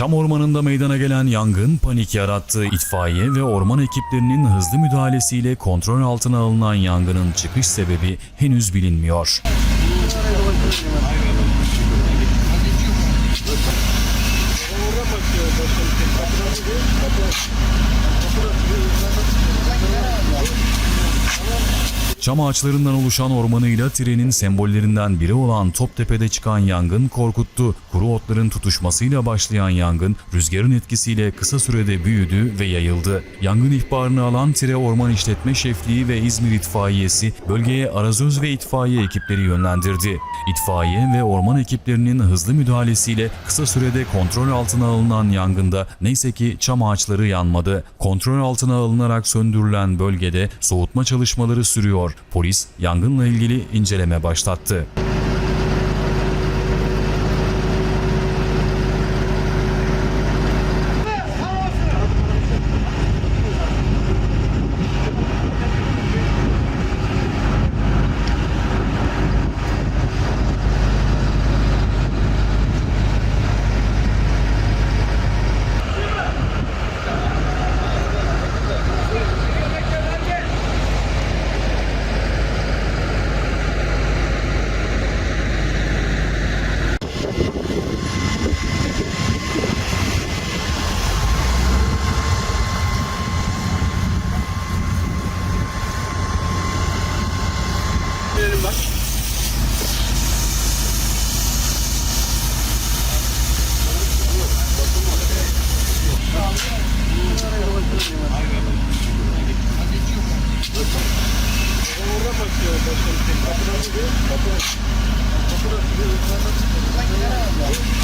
Çam ormanında meydana gelen yangın panik yarattı. İtfaiye ve orman ekiplerinin hızlı müdahalesiyle kontrol altına alınan yangının çıkış sebebi henüz bilinmiyor. Çam ağaçlarından oluşan ormanıyla trenin sembollerinden biri olan Toptepe'de çıkan yangın korkuttu. Kuru otların tutuşmasıyla başlayan yangın rüzgarın etkisiyle kısa sürede büyüdü ve yayıldı. Yangın ihbarını alan Tire Orman İşletme Şefliği ve İzmir İtfaiyesi bölgeye arazöz ve itfaiye ekipleri yönlendirdi. İtfaiye ve orman ekiplerinin hızlı müdahalesiyle kısa sürede kontrol altına alınan yangında neyse ki çam ağaçları yanmadı. Kontrol altına alınarak söndürülen bölgede soğutma çalışmaları Polis yangınla ilgili inceleme başlattı. Kapıdan çıkıyor. Kapıdan çıkıyor. Kapıdan çıkıyor. Kapıdan çıkıyor.